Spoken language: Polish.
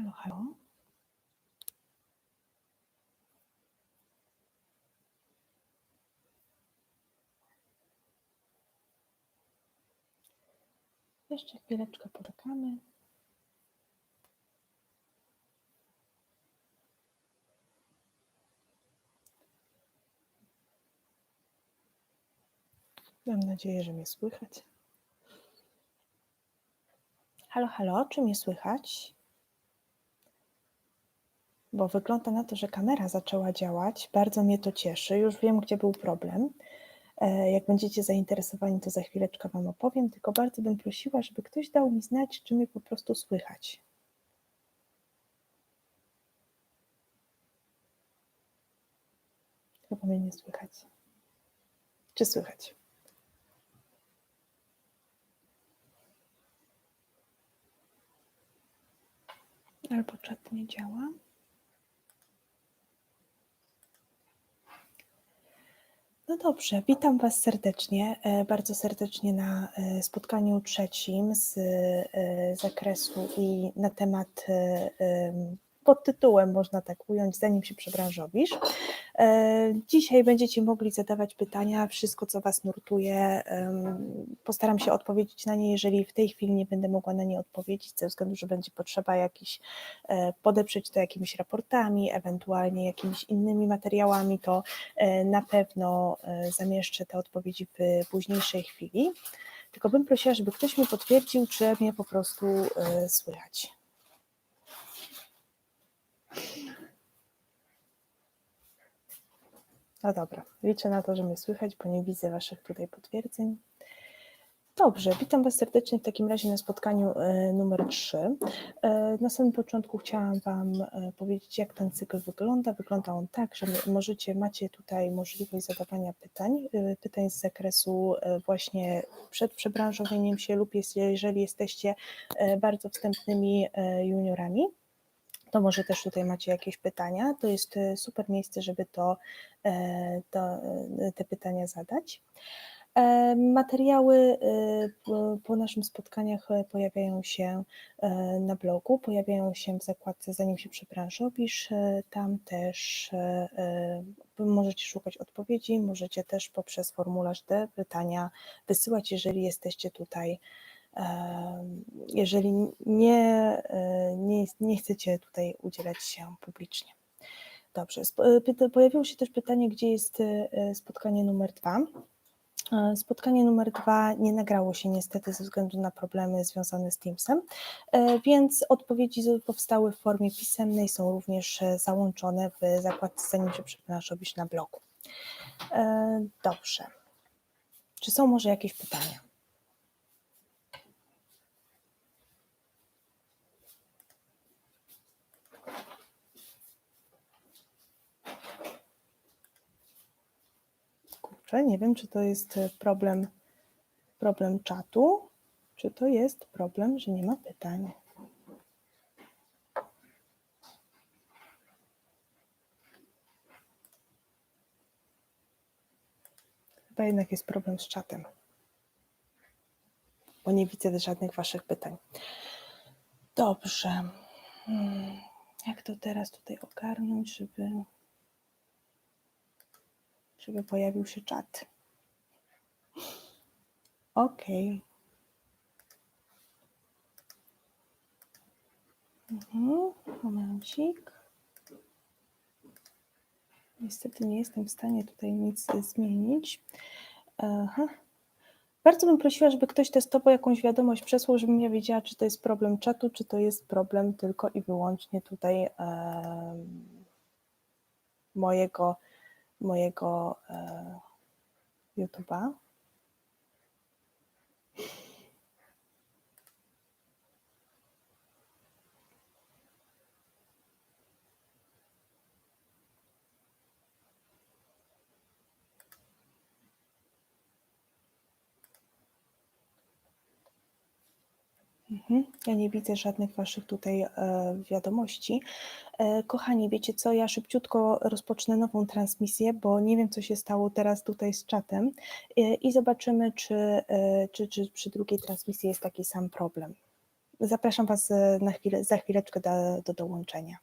Halo, halo. Jeszcze chwileczkę poczekamy. Mam nadzieję, że mnie słychać. Halo, halo, czy mnie słychać? Bo wygląda na to, że kamera zaczęła działać. Bardzo mnie to cieszy. Już wiem, gdzie był problem. E, Jak będziecie zainteresowani, to za chwileczkę Wam opowiem. Tylko bardzo bym prosiła, żeby ktoś dał mi znać, czy mnie po prostu słychać. Chyba mnie nie słychać. Czy słychać? Albo czat nie działa. No dobrze, witam Was serdecznie, e, bardzo serdecznie na e, spotkaniu trzecim z e, zakresu i na temat em, pod tytułem, można tak ująć, zanim się przebranżowisz. E, Dzisiaj będziecie mogli zadawać pytania, wszystko co Was nurtuje. Postaram się odpowiedzieć na nie, jeżeli w tej chwili nie będę mogła na nie odpowiedzieć, ze względu, że będzie potrzeba jakiś e, podeprzeć to jakimiś raportami, ewentualnie jakimiś innymi materiałami, to e, na pewno zamieszczę te odpowiedzi w późniejszej chwili. Tylko bym prosiła, żeby ktoś mi potwierdził, czy mnie po prostu słychać. No dobra, liczę na to, że mnie słychać, bo nie widzę Waszych tutaj potwierdzeń. Dobrze, witam Was serdecznie w takim razie na spotkaniu e, numer 3. E, Na samym początku chciałam Wam e, powiedzieć, jak ten cykl wygląda. Wygląda on tak, że możecie, macie tutaj możliwość zadawania pytań, pytań z zakresu właśnie przed przebranżowieniem się lub jeżeli jesteście bardzo wstępnymi juniorami to może też tutaj macie jakieś pytania. To jest e, super miejsce, żeby to, e, to, e, te pytania zadać. Materiały po- naszym spotkaniach pojawiają się na blogu, pojawiają się w zakładce Zanim się przebranżowisz. E, Tam też możecie szukać odpowiedzi, możecie też poprzez formularz te pytania wysyłać, jeżeli jesteście tutaj jeżeli nie, e, nie, nie chcecie tutaj udzielać się publicznie. Dobrze, e, pojawiło się też pytanie, gdzie jest e, spotkanie numer dwa. Spotkanie numer dwa nie nagrało się niestety ze względu na problemy związane z Teamsem, więc odpowiedzi powstały w formie pisemnej, są również załączone w zakładce zanim się przepraszasz na blogu. Dobrze. Czy są może jakieś pytania? Kurczę, nie wiem, czy to jest e, problem, problem czatu, czy to jest problem, że nie ma pytań. Chyba jednak jest problem z czatem, bo nie widzę żadnych Waszych pytań. Dobrze. Hmm, Jak to teraz tutaj ogarnąć, żeby, żeby pojawił się czat? Okej. Mhm, momencik. Niestety nie jestem w stanie tutaj nic e, zmienić. Aha. Bardzo bym prosiła, żeby ktoś testował jakąś wiadomość przesłał, żebym ja wiedziała, czy to jest problem czatu, czy to jest problem tylko i wyłącznie tutaj em, mojego, mojego e, YouTube'a. Ja nie widzę żadnych Waszych tutaj e, wiadomości. E, kochani, wiecie co? Ja szybciutko rozpocznę nową transmisję, bo nie wiem, co się stało teraz tutaj z czatem e, i zobaczymy, czy, czy, czy przy drugiej transmisji jest taki sam problem. Zapraszam Was na chwilę, za chwileczkę do, do dołączenia.